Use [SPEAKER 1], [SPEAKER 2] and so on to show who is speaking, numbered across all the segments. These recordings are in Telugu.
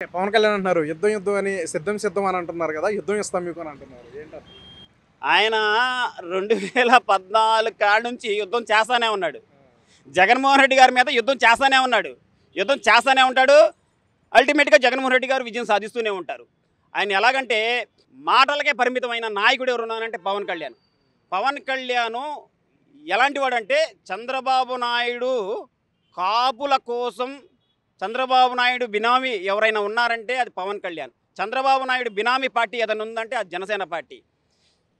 [SPEAKER 1] పవన్ కళ్యాణ్ అంటున్నారు యుద్ధం యుద్ధం అని సిద్ధం సిద్ధం అని అంటున్నారు కదా యుద్ధం ఇస్తాం మీకు అని అంటున్నారు. ఏంటంటే
[SPEAKER 2] ఆయన రెండు వేల పద్నాలుగు కాడ నుంచి యుద్ధం చేస్తానే ఉన్నాడు. జగన్మోహన్ రెడ్డి గారి మీద యుద్ధం చేస్తానే ఉన్నాడు. యుద్ధం చేస్తానే ఉంటాడు. అల్టిమేట్గా జగన్మోహన్ రెడ్డి గారు విజయం సాధిస్తూనే ఉంటారు. ఆయన ఎలాగంటే మాటలకే పరిమితమైన నాయకుడు ఎవరున్నారంటే పవన్ కళ్యాణ్. పవన్ కళ్యాణ్ ఎలాంటి వాడంటే చంద్రబాబు నాయుడు కాపుల కోసం చంద్రబాబు నాయుడు బినామీ ఎవరైనా ఉన్నారంటే అది పవన్ కళ్యాణ్. చంద్రబాబు నాయుడు బినామీ పార్టీ ఏదైనా ఉందంటే అది జనసేన పార్టీ.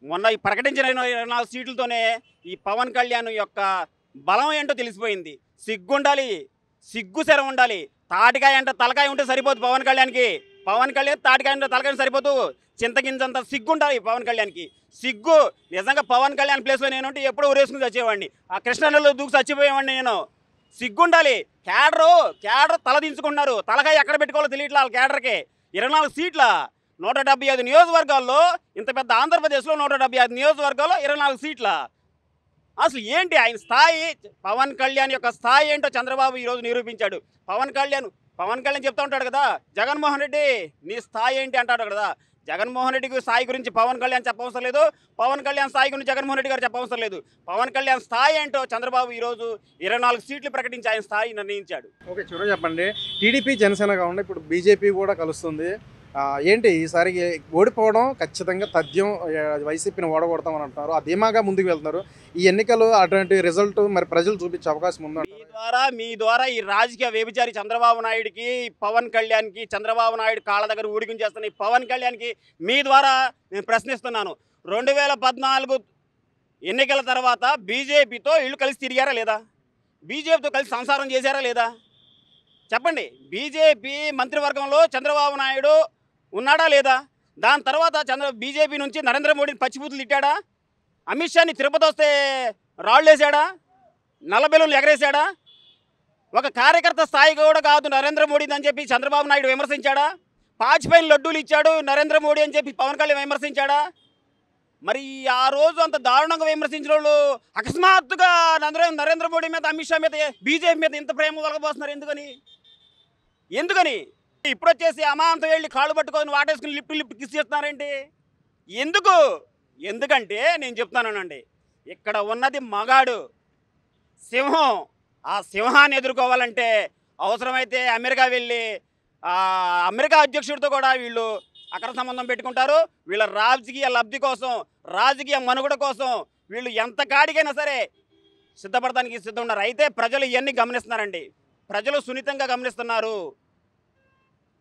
[SPEAKER 2] మొన్న ఈ ప్రకటించిన ఇరవై నాలుగు సీట్లతోనే ఈ పవన్ కళ్యాణ్ యొక్క బలం ఏంటో తెలిసిపోయింది. సిగ్గుండాలి సిగ్గు శర ఉండాలి. తాటికాయ అంటే తలకాయ ఉంటే సరిపోదు పవన్ కళ్యాణ్కి. పవన్ కళ్యాణ్ తాటికాయ అంటే తలకాయ సరిపోదు. చింతగింజంత సిగ్గు ఉండాలి పవన్ కళ్యాణ్కి. సిగ్గు నిజంగా పవన్ కళ్యాణ్ ప్లేస్లో నేను ఎప్పుడో ఊరేసుకుని చచ్చేవాడిని. ఆ కృష్ణలో దూకి చచ్చిపోయేవాడిని నేను. సిగ్గుండాలి. క్యాడరు క్యాడర్ తల దించుకున్నారు తలకాయ ఎక్కడ పెట్టుకోవాలో తెలియట్లా వాళ్ళ క్యాడర్కి. ఇరవై నాలుగు సీట్ల నూట డెబ్బై ఐదు నియోజకవర్గాల్లో ఇంత పెద్ద ఆంధ్రప్రదేశ్లో నూట డెబ్బై ఐదు నియోజకవర్గాల్లో ఇరవై నాలుగు సీట్ల. అసలు ఏంటి ఆయన స్థాయి? పవన్ కళ్యాణ్ యొక్క స్థాయి ఏంటో చంద్రబాబు ఈరోజు నిరూపించాడు. పవన్ కళ్యాణ్ పవన్ కళ్యాణ్ చెప్తా ఉంటాడు కదా జగన్మోహన్ రెడ్డి నీ స్థాయి ఏంటి అంటాడు కదా. జగన్మోహన్ రెడ్డి స్థాయి గురించి పవన్ కళ్యాణ్ చెప్పవసరం లేదు. పవన్ కళ్యాణ్ స్థాయి గురించి జగన్మోహన్ రెడ్డి గారు చెప్పవసరం లేదు. పవన్ కళ్యాణ్ స్థాయి ఏంటో చంద్రబాబు ఈరోజు ఇరవై నాలుగు సీట్లు ప్రకటించి ఆయన స్థాయి నిర్ణయించాడు.
[SPEAKER 1] ఓకే చూడ చెప్పండి. టీడీపీ జనసేన కాకుండా ఇప్పుడు బీజేపీ కూడా కలుస్తుంది. ఏంటి ఈసారి ఓడిపోవడం ఖచ్చితంగా తథ్యం వైసీపీని ఓడగొడతామని అంటున్నారు. ఆ ధీమాగా ముందుకు వెళ్తున్నారు. ఈ ఎన్నికలు అటువంటి రిజల్ట్ మరి ప్రజలు చూపించే అవకాశం
[SPEAKER 2] మీ
[SPEAKER 1] ఉందంటారు?
[SPEAKER 2] ద్వారా మీ ద్వారా ఈ రాజకీయ వ్యభిచారి చంద్రబాబు నాయుడికి పవన్ కళ్యాణ్కి చంద్రబాబు నాయుడు కాళ్ళ దగ్గర ఊడికించేస్తున్న ఈ పవన్ కళ్యాణ్కి మీ ద్వారా నేను ప్రశ్నిస్తున్నాను. రెండు వేల పద్నాలుగు ఎన్నికల తర్వాత బీజేపీతో వీళ్ళు కలిసి తిరిగారా లేదా? బీజేపీతో కలిసి సంసారం చేశారా లేదా? చెప్పండి. బీజేపీ మంత్రివర్గంలో చంద్రబాబు నాయుడు ఉన్నాడా లేదా? దాని తర్వాత చంద్ర బీజేపీ నుంచి నరేంద్ర మోడీని పచ్చిపూతులు తిట్టాడా? అమిత్ షాని తిరుపతి వస్తే రాళ్ళేసాడా నల్లబెల్లులు ఎగరేశాడా? ఒక కార్యకర్త స్థాయి కూడా కాదు నరేంద్ర మోడీ అని చెప్పి చంద్రబాబు నాయుడు విమర్శించాడా? వాజ్పేయిని లడ్డూలు ఇచ్చాడు నరేంద్ర మోడీ అని చెప్పి పవన్ కళ్యాణ్ విమర్శించాడా? మరి ఆ రోజు అంత దారుణంగా విమర్శించిన వాళ్ళు అకస్మాత్తుగా నరేంద్ర నరేంద్ర మోడీ మీద అమిత్ షా మీద బీజేపీ మీద ఇంత ప్రేమ కలగబోతున్నారు ఎందుకని? ఎందుకని? ఇప్పుడు వచ్చేసి అమాంతం వెళ్ళి కాళ్ళు పట్టుకొని వాటేసుకుని లిఫ్ట్ లిఫ్ట్ కిస్ చేస్తున్నారేంటి? ఎందుకు? ఎందుకంటే నేను చెప్తానండి ఇక్కడ ఉన్నది మగాడు. సింహం. ఆ సింహాన్ని ఎదుర్కోవాలంటే అవసరమైతే అమెరికా వెళ్ళి అమెరికా అధ్యక్షుడితో కూడా వీళ్ళు అక్కడ సంబంధం పెట్టుకుంటారు. వీళ్ళ రాజకీయ లబ్ధి కోసం రాజకీయ మనుగడ కోసం వీళ్ళు ఎంత కాడికైనా సరే సిద్ధపడడానికి సిద్ధం ఉన్నారు. అయితే ప్రజలు ఇవన్నీ గమనిస్తున్నారండి. ప్రజలు సున్నితంగా గమనిస్తున్నారు.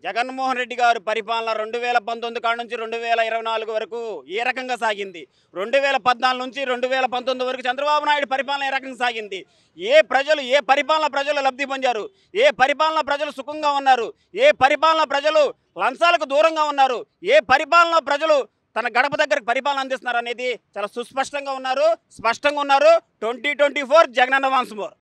[SPEAKER 2] జగన్మోహన్ రెడ్డి గారు పరిపాలన రెండు వేల పంతొమ్మిది కాడ నుంచి రెండు వేల ఇరవై నాలుగు వరకు ఏ రకంగా సాగింది. రెండు వేల పద్నాలుగు నుంచి రెండు వేల పంతొమ్మిది వరకు చంద్రబాబు నాయుడు పరిపాలన ఏ రకంగా సాగింది. ఏ ప్రజలు ఏ పరిపాలన ప్రజలు లబ్ధి పొందారు? ఏ పరిపాలన ప్రజలు సుఖంగా ఉన్నారు? ఏ పరిపాలన ప్రజలు లంచాలకు దూరంగా ఉన్నారు? ఏ పరిపాలన ప్రజలు తన గడప దగ్గరకు పరిపాలన అందిస్తున్నారు అనేది చాలా సుస్పష్టంగా ఉన్నారు. స్పష్టంగా ఉన్నారు. Twenty twenty four Jagananna once more.